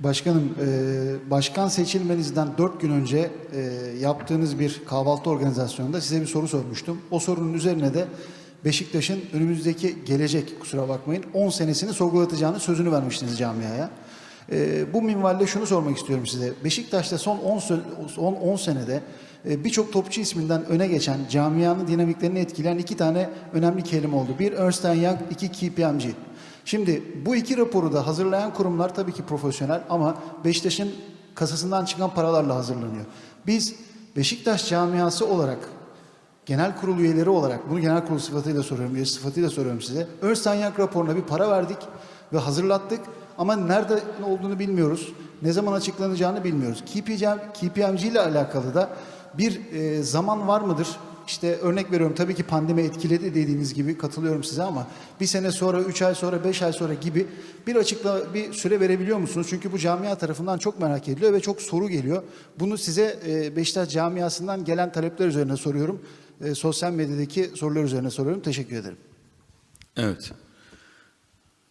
Başkanım, e, başkan seçilmenizden 4 gün önce e, yaptığınız bir kahvaltı organizasyonunda size bir soru sormuştum. O sorunun üzerine de Beşiktaş'ın önümüzdeki gelecek, kusura bakmayın, 10 senesini sorgulatacağını sözünü vermiştiniz camiaya. E, bu minvalde şunu sormak istiyorum size. Beşiktaş'ta son 10, sö- son 10 senede birçok topçu isminden öne geçen, camianın dinamiklerini etkileyen iki tane önemli kelime oldu. Bir Ernst Young, iki KPMG. Şimdi bu iki raporu da hazırlayan kurumlar tabii ki profesyonel ama Beşiktaş'ın kasasından çıkan paralarla hazırlanıyor. Biz Beşiktaş camiası olarak genel kurul üyeleri olarak bunu genel kurul sıfatıyla soruyorum, üye sıfatıyla soruyorum size. Young raporuna bir para verdik ve hazırlattık ama nerede olduğunu bilmiyoruz. Ne zaman açıklanacağını bilmiyoruz. KPMG ile alakalı da bir e, zaman var mıdır? İşte örnek veriyorum tabii ki pandemi etkiledi dediğiniz gibi katılıyorum size ama bir sene sonra, üç ay sonra, beş ay sonra gibi bir açıkla bir süre verebiliyor musunuz? Çünkü bu camia tarafından çok merak ediliyor ve çok soru geliyor. Bunu size e, Beşiktaş camiasından gelen talepler üzerine soruyorum. E, sosyal medyadaki sorular üzerine soruyorum. Teşekkür ederim. Evet.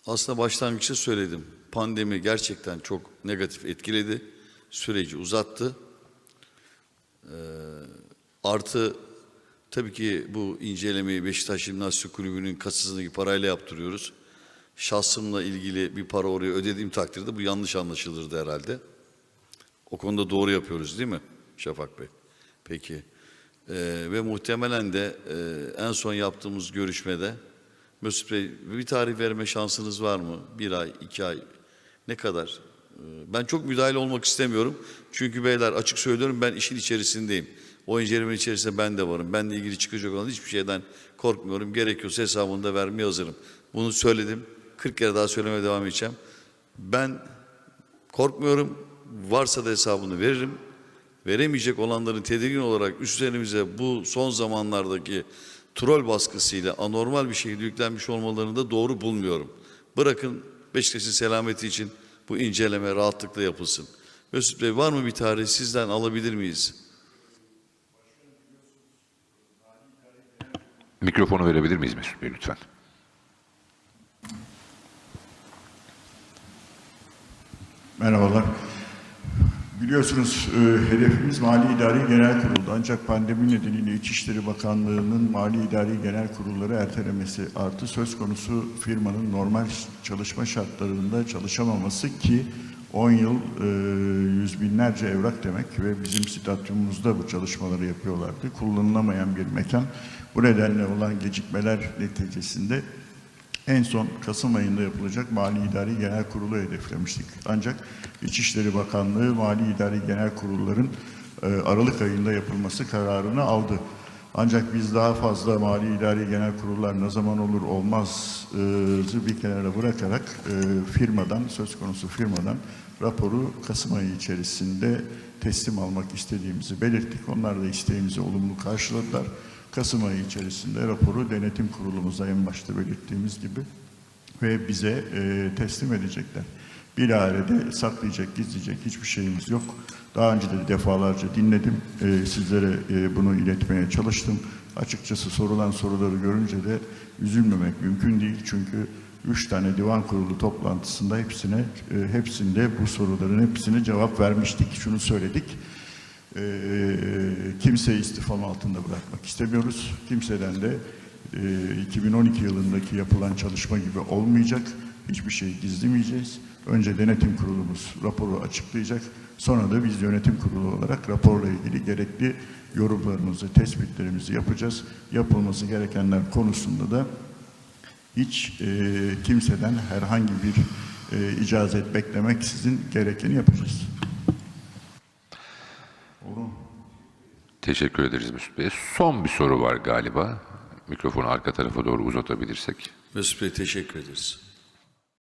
Aslında başlangıçta söyledim. Pandemi gerçekten çok negatif etkiledi. Süreci uzattı. Ee, artı tabii ki bu incelemeyi Beşiktaş Jimnastik Kulübü'nün kasasındaki parayla yaptırıyoruz. Şahsımla ilgili bir para oraya ödediğim takdirde bu yanlış anlaşılırdı herhalde. O konuda doğru yapıyoruz değil mi Şafak Bey? Peki. Ee, ve muhtemelen de e, en son yaptığımız görüşmede Mesut Bey bir tarih verme şansınız var mı? Bir ay, iki ay ne kadar? Ee, ben çok müdahale olmak istemiyorum. Çünkü beyler açık söylüyorum ben işin içerisindeyim. O incelemenin içerisinde ben de varım. Benle ilgili çıkacak olan hiçbir şeyden korkmuyorum. Gerekiyorsa hesabını da vermeye hazırım. Bunu söyledim. 40 kere daha söylemeye devam edeceğim. Ben korkmuyorum. Varsa da hesabını veririm. Veremeyecek olanların tedirgin olarak üstlerimize bu son zamanlardaki troll baskısıyla anormal bir şekilde yüklenmiş olmalarını da doğru bulmuyorum. Bırakın Beşiktaş'ın selameti için bu inceleme rahatlıkla yapılsın. Mesut Bey var mı bir tarih sizden alabilir miyiz? Mikrofonu verebilir miyiz Mesut Bey lütfen? Merhabalar. Biliyorsunuz e, hedefimiz Mali İdari Genel Kurul'du. Ancak pandemi nedeniyle İçişleri Bakanlığı'nın Mali İdari Genel Kurulları ertelemesi artı söz konusu firmanın normal çalışma şartlarında çalışamaması ki 10 yıl e, yüz binlerce evrak demek ve bizim stadyumumuzda bu çalışmaları yapıyorlardı. Kullanılamayan bir mekan. Bu nedenle olan gecikmeler neticesinde en son Kasım ayında yapılacak Mali İdari Genel Kurulu hedeflemiştik. Ancak İçişleri Bakanlığı Mali İdari Genel Kurulların e, Aralık ayında yapılması kararını aldı. Ancak biz daha fazla Mali İdari Genel Kurullar ne zaman olur olmaz bir kenara bırakarak e, firmadan, söz konusu firmadan raporu Kasım ayı içerisinde teslim almak istediğimizi belirttik. Onlar da isteğimizi olumlu karşıladılar. Kasım ayı içerisinde raporu denetim kurulumuza en başta belirttiğimiz gibi ve bize e, teslim edecekler. Bilahare saklayacak, gizleyecek hiçbir şeyimiz yok. Daha önce de defalarca dinledim. E, sizlere e, bunu iletmeye çalıştım. Açıkçası sorulan soruları görünce de üzülmemek mümkün değil. Çünkü üç tane divan kurulu toplantısında hepsine, e, hepsinde bu soruların hepsine cevap vermiştik. Şunu söyledik. Ee, kimseyi istifam altında bırakmak istemiyoruz. Kimseden de e, 2012 yılındaki yapılan çalışma gibi olmayacak. Hiçbir şey gizlemeyeceğiz. Önce denetim kurulumuz raporu açıklayacak. Sonra da biz yönetim kurulu olarak raporla ilgili gerekli yorumlarımızı, tespitlerimizi yapacağız. Yapılması gerekenler konusunda da hiç e, kimseden herhangi bir e, icazet beklemeksizin gerekeni yapacağız. Olur mu? Teşekkür ederiz Mesut Bey. Son bir soru var galiba. Mikrofonu arka tarafa doğru uzatabilirsek. Mesut Bey teşekkür ederiz.